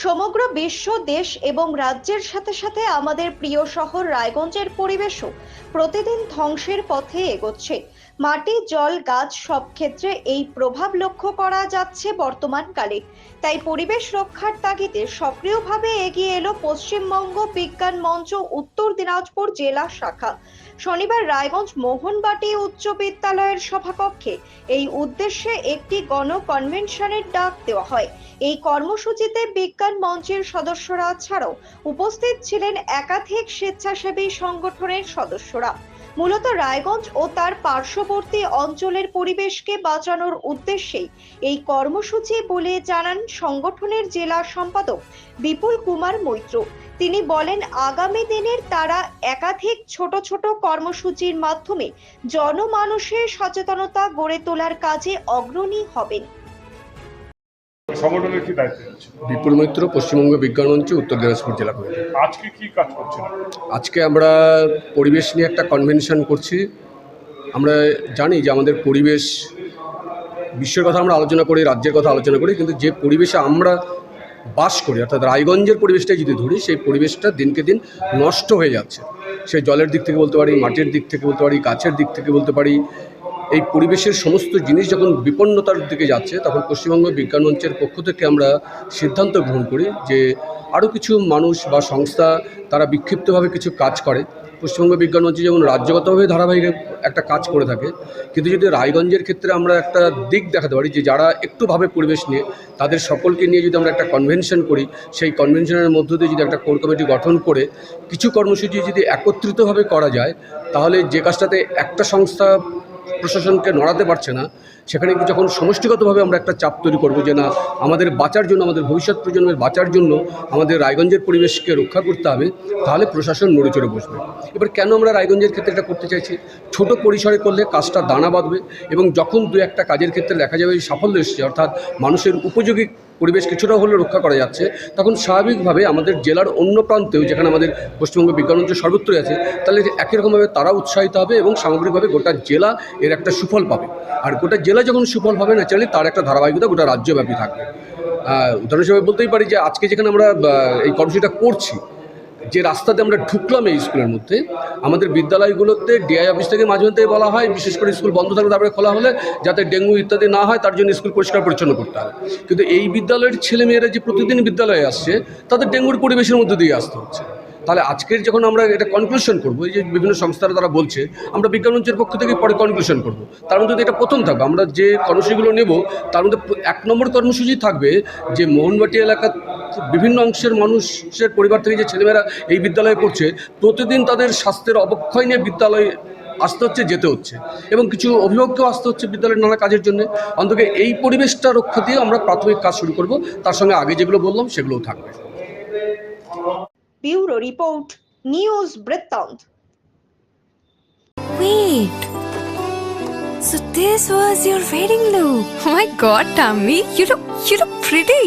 সমগ্র বিশ্ব, দেশ এবং রাজ্যের সাথে সাথে আমাদের প্রিয় শহর রায়গঞ্জের পরিবেশও প্রতিদিন ধ্বংসের পথে এগোচ্ছে। মাটি, জল, গাছ সব ক্ষেত্রে এই প্রভাব লক্ষ্য করা যাচ্ছে বর্তমানকালে তাই পরিবেশ রক্ষার তাগিদে সক্রিয়ভাবে এগিয়ে এলো পশ্চিমবঙ্গ বিজ্ঞান মঞ্চ, উত্তর দিনাজপুর জেলা শাখা। শনিবার রায়গঞ্জ মোহনবাটি উচ্চ বিদ্যালয়ের সভাকক্ষে এই উদ্দেশ্যে একটি গণ কনভেনশনের ডাক দেওয়া হয়। এই কর্মসূচিতে বিজ্ঞান মঞ্চের সদস্যরা ছাড়াও উপস্থিত ছিলেন একাধিক স্বেচ্ছাসেবী সংগঠনের সদস্যরা। মূলত রায়গঞ্জ ও তার পার্শ্ববর্তী অঞ্চলের পরিবেশকে বাঁচানোর উদ্দেশ্যেই এই কর্মসূচি বলে জানান সংগঠনের জেলা সম্পাদক বিপুল কুমার মৈত্র। তিনি বলেন, আগামী দিনের তারা একাধিক ছোট ছোট কর্মসূচির মাধ্যমে জনমানুষের সচেতনতা গড়ে তোলার কাজে অগ্রণী হবেন। সংগঠনের কি দায়িত্ব বিপুল মৈত্র পশ্চিমবঙ্গ বিজ্ঞান মঞ্চ উত্তর দিনাজপুর জেলা কমিটি। আজকে কি কাজ করছেন? আজকে আমরা পরিবেশ নিয়ে একটা কনভেনশন করছি। আমরা জানি যে আমাদের পরিবেশ বিশ্বের কথা আমরা আলোচনা করি রাজ্যের কথা আলোচনা করি কিন্তু যে পরিবেশে আমরা বাস করি অর্থাৎ রায়গঞ্জের পরিবেশটাই যদি ধরি সেই পরিবেশটা দিনকে দিন নষ্ট হয়ে যাচ্ছে। সে জলের দিক থেকে বলতে পারি মাটির দিক থেকে বলতে পারি গাছের দিক থেকে বলতে পারি এই পরিবেশের সমস্ত জিনিস যখন বিপন্নতার দিকে যাচ্ছে, তখন পশ্চিমবঙ্গ বিজ্ঞান মঞ্চের পক্ষ থেকে আমরা সিদ্ধান্ত গ্রহণ করি যে আরও কিছু মানুষ বা সংস্থা তারা বিক্ষিপ্তভাবে কিছু কাজ করে। পশ্চিমবঙ্গ বিজ্ঞান মঞ্চ যেমন রাজ্যগতভাবে ধারাবাহিক একটা কাজ করে থাকে, কিন্তু যদি রায়গঞ্জের ক্ষেত্রে আমরা একটা দিক দেখাতে পারি যে যারা একটু ভাবে পরিবেশ নিয়ে, তাদের সকলকে নিয়ে যদি আমরা একটা কনভেনশন করি, সেই কনভেনশনের মধ্য দিয়ে যদি একটা কোর কমিটি গঠন করে, কিছু কর্মসূচি যদি একত্রিতভাবে করা যায়, তাহলে যে কাজটাতে একটা সংস্থা প্রশাসনকে নড়াতে পারছে না, সেখানে যখন সমষ্টিগতভাবে আমরা একটা চাপ তৈরি করব যে না, আমাদের বাঁচার জন্য, আমাদের ভবিষ্যৎ প্রজন্মের বাঁচার জন্য আমাদের রায়গঞ্জের পরিবেশকে রক্ষা করতে হবে, তাহলে প্রশাসন নড়ে চড়ে বসবে। এবার কেন আমরা রায়গঞ্জের ক্ষেত্রে এটা করতে চাইছি? ছোট পরিসরে করলে কাজটা দানা বাঁধবে এবং যখন দু একটা কাজের ক্ষেত্রে দেখা যাবে সাফল্য এসছে, অর্থাৎ মানুষের উপযোগী পরিবেশ কিছুটা হলেও রক্ষা করা যাচ্ছে, তখন স্বাভাবিকভাবে আমাদের জেলার অন্য প্রান্তেও যেখানে আমাদের পশ্চিমবঙ্গ বিজ্ঞান মঞ্চ সর্বত্রই আছে, তাহলে একই রকমভাবে তারা উৎসাহিত হবে এবং সামগ্রিকভাবে গোটা জেলা এর একটা সুফল পাবে। আর গোটা জেলা যখন সুফল পাবে ন্যাচারালি তার একটা ধারাবাহিকতা গোটা রাজ্যব্যাপী থাকবে। উদাহরণ হিসেবে বলতেই পারি যে আজকে যেখানে আমরা এই কর্মসূচিটা করছি যে রাস্তাতে আমরা ঢুকলাম এই স্কুলের মধ্যে, আমাদের বিদ্যালয়গুলোতে ডিআই অফিস থেকে মাঝে মধ্যে বলা হয়, বিশেষ করে স্কুল বন্ধ থাকলে তারপরে খোলা হলে যাতে ডেঙ্গু ইত্যাদি না হয়, তার জন্য স্কুল পরিষ্কার পরিচ্ছন্ন করতে হবে। কিন্তু এই বিদ্যালয়ের ছেলেমেয়েরা যে প্রতিদিন বিদ্যালয়ে আসছে, তাদের ডেঙ্গুর পরিবেশের মধ্যে দিয়ে আসতে হচ্ছে। তাহলে আজকের যখন আমরা এটা কনক্লুশন করব, এই যে বিভিন্ন সংস্থারা তারা বলছে, আমরা বিজ্ঞান মঞ্চের পক্ষ থেকে পরে কনক্লুশন করব। তার মধ্যে এটা প্রথম থাকবে, আমরা যে কর্মসূচিগুলো নেব, তার মধ্যে এক নম্বর কর্মসূচি থাকবে যে মোহনবাটি এলাকার বিভিন্ন অংশের মানুষের পরিবার থেকে যে ছেলেমেয়েরা এই বিদ্যালয়ে পড়ছে প্রতিদিন তাদের স্বাস্থ্যের অবক্ষয় নিয়ে বিদ্যালয়ে আসতে হচ্ছে যেতে হচ্ছে এবং কিছু অভিভাবককেও আসতে হচ্ছে বিদ্যালয়ের নানা কাজের জন্য অন্তত এই পরিবেশটা রক্ষা দিয়ে আমরা প্রাথমিক কাজ শুরু করব তার সঙ্গে আগে যেগুলো বললাম সেগুলোও থাকবে ব্যুরো রিপোর্ট নিউজ বৃত্তান্ত Wait. So this was your wedding look. Oh my god, Tammy, you look you look pretty.